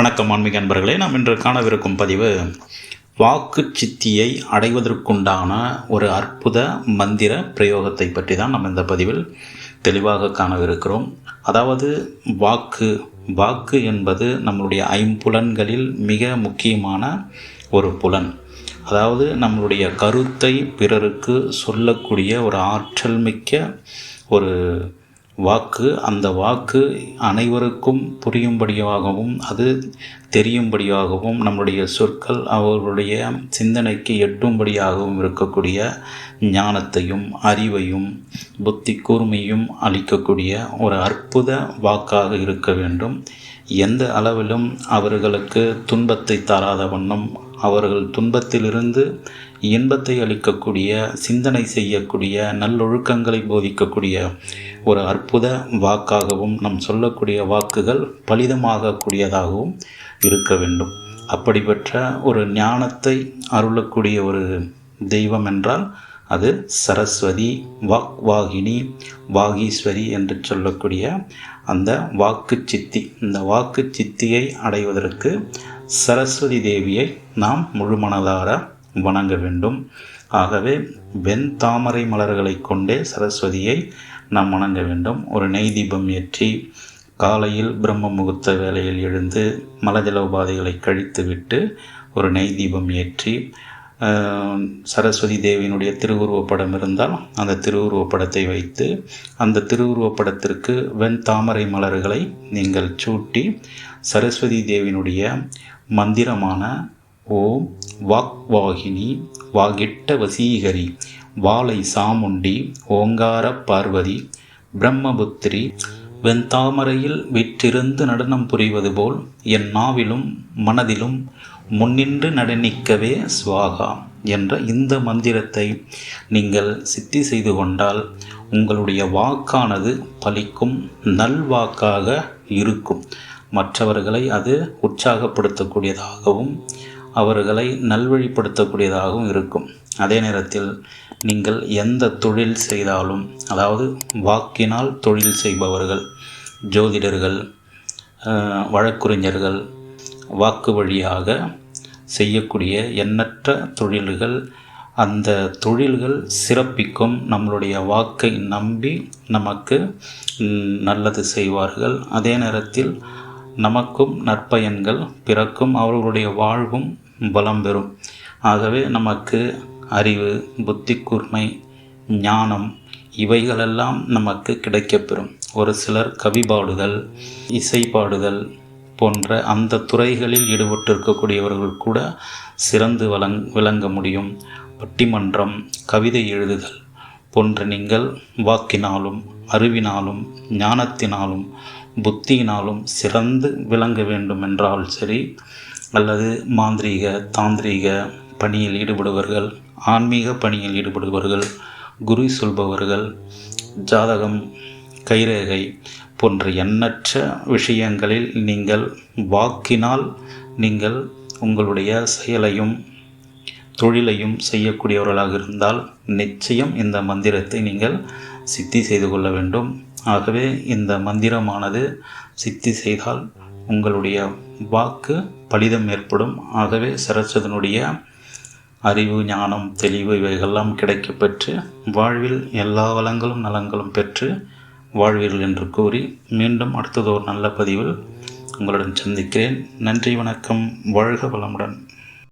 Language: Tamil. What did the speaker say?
வணக்கம் ஆன்மீக அன்பர்களே. நாம் இன்று காணவிருக்கும் பதிவு வாக்கு சித்தியை அடைவதற்குண்டான ஒரு அற்புத மந்திர பிரயோகத்தை பற்றி தான் நம்ம இந்த பதிவில் தெளிவாக காணவிருக்கிறோம். அதாவது வாக்கு வாக்கு என்பது நம்மளுடைய ஐம்புலன்களில் மிக முக்கியமான ஒரு புலன். அதாவது நம்மளுடைய கருத்தை பிறருக்கு சொல்லக்கூடிய ஒரு ஆற்றல் மிக்க ஒரு வாக்கு அந்த வாக்கு அனைவருக்கும் புரியும்படியாகவும் அது தெரியும்படியாகவும் நம்முடைய சொற்கள் அவர்களுடைய சிந்தனைக்கு எட்டும்படியாகவும் இருக்கக்கூடிய ஞானத்தையும் அறிவையும் புத்தி கூர்மையும் அளிக்கக்கூடிய ஒரு அற்புத வாக்காக இருக்க வேண்டும். எந்த அளவிலும் அவர்களுக்கு துன்பத்தை தராத வண்ணம் அவர்கள் துன்பத்திலிருந்து இன்பத்தை அளிக்கக்கூடிய சிந்தனை செய்யக்கூடிய நல்லொழுக்கங்களை போதிக்கக்கூடிய ஒரு அற்புத வாக்காகவும் நம் சொல்லக்கூடிய வாக்குகள் பலிதமாகக்கூடியதாகவும் இருக்க வேண்டும். அப்படிப்பட்ட ஒரு ஞானத்தை அருளக்கூடிய ஒரு தெய்வம் என்றால் அது சரஸ்வதி வாக்வாகினி வாகீஸ்வரி என்று சொல்லக்கூடிய அந்த வாக்கு சித்தி. இந்த வாக்கு சித்தியை அடைவதற்கு சரஸ்வதி தேவியை நாம் முழுமனதார வணங்க வேண்டும். ஆகவே வெண் தாமரை மலர்களை கொண்டே சரஸ்வதியை நாம் வணங்க வேண்டும். ஒரு நெய் தீபம் ஏற்றி காலையில் பிரம்ம முகூர்த்த வேலையில் எழுந்து மலஜல உபாதைகளை கழித்துவிட்டு ஒரு நெய் தீபம் ஏற்றி சரஸ்வதி தேவியினுடைய திருவுருவப்படம் இருந்தால் அந்த திருவுருவப்படத்தை வைத்து அந்த திருவுருவப்படத்திற்கு வெண்தாமரை மலர்களை நீங்கள் சூட்டி சரஸ்வதி தேவியினுடைய மந்திரமான ஓம் வாக்வாகினி வாகிட்ட வசீகரி வாலை சாமுண்டி ஓங்கார பார்வதி பிரம்மபுத்திரி வெண்தாமரையில் விற்றிருந்து நடனம் புரிவது போல் என் நாவிலும் மனதிலும் முன்னின்று நடனிக்கவே சுவாகா என்ற இந்த மந்திரத்தை நீங்கள் சித்தி செய்து கொண்டால் உங்களுடைய வாக்கானது பலிக்கும் நல்வாக்காக இருக்கும். மற்றவர்களை அது உற்சாகப்படுத்தக்கூடியதாகவும் அவர்களை நல்வழிப்படுத்தக்கூடியதாகவும் இருக்கும். அதே நேரத்தில் நீங்கள் எந்த தொழில் செய்தாலும் அதாவது வாக்கினால் தொழில் செய்பவர்கள் ஜோதிடர்கள் வழக்குரைஞர்கள் வாக்கு வழியாக செய்யக்கூடிய எண்ணற்ற தொழில்கள் அந்த தொழில்கள் சிறப்பிக்கும் நம்மளுடைய வாக்கை நம்பி நமக்கு நல்லது செய்வார்கள். அதே நேரத்தில் நமக்கும் நற்பயன்கள் பிறக்கும் அவர்களுடைய வாழ்வும் பலம் பெறும். ஆகவே நமக்கு அறிவு புத்தி கூர்மை ஞானம் இவைகளெல்லாம் நமக்கு கிடைக்கப்பெறும் ஒரு சிலர் கவி பாடுதல் இசை பாடுதல் போன்ற அந்த துறைகளில் ஈடுபட்டிருக்கக்கூடியவர்கள் கூட சிறந்து வளங் விளங்க முடியும். பட்டிமன்றம் கவிதை எழுதுதல் போன்ற நீங்கள் வாக்கினாலும் அறிவினாலும் ஞானத்தினாலும் புத்தியினாலும் சிறந்து விளங்க வேண்டும் என்றால் சரி அல்லது மாந்திரீக தாந்திரீக பணியில் ஈடுபடுபவர்கள் ஆன்மீக பணியில் ஈடுபடுபவர்கள் குரு சொல்பவர்கள் ஜாதகம் கைரேகை போன்ற எண்ணற்ற விஷயங்களில் நீங்கள் வாக்கினால் நீங்கள் உங்களுடைய செயலையும் தொழிலையும் செய்யக்கூடியவர்களாக இருந்தால் நிச்சயம் இந்த மந்திரத்தை நீங்கள் சித்தி செய்து கொள்ள வேண்டும். ஆகவே இந்த மந்திரமானது சித்தி செய்தால் உங்களுடைய வாக்கு பலிதம் ஏற்படும். ஆகவே சரஸ்வதனுடைய அறிவு ஞானம் தெளிவு இவைகள்லாம் கிடைக்கப்பெற்று வாழ்வில் எல்லா வளங்களும் நலங்களும் பெற்று வாழ்வீர்கள் என்று கூறி மீண்டும் அடுத்ததோர் நல்ல பதிவில் உங்களுடன் சந்திக்கிறேன். நன்றி வணக்கம். வாழ்க வளமுடன்.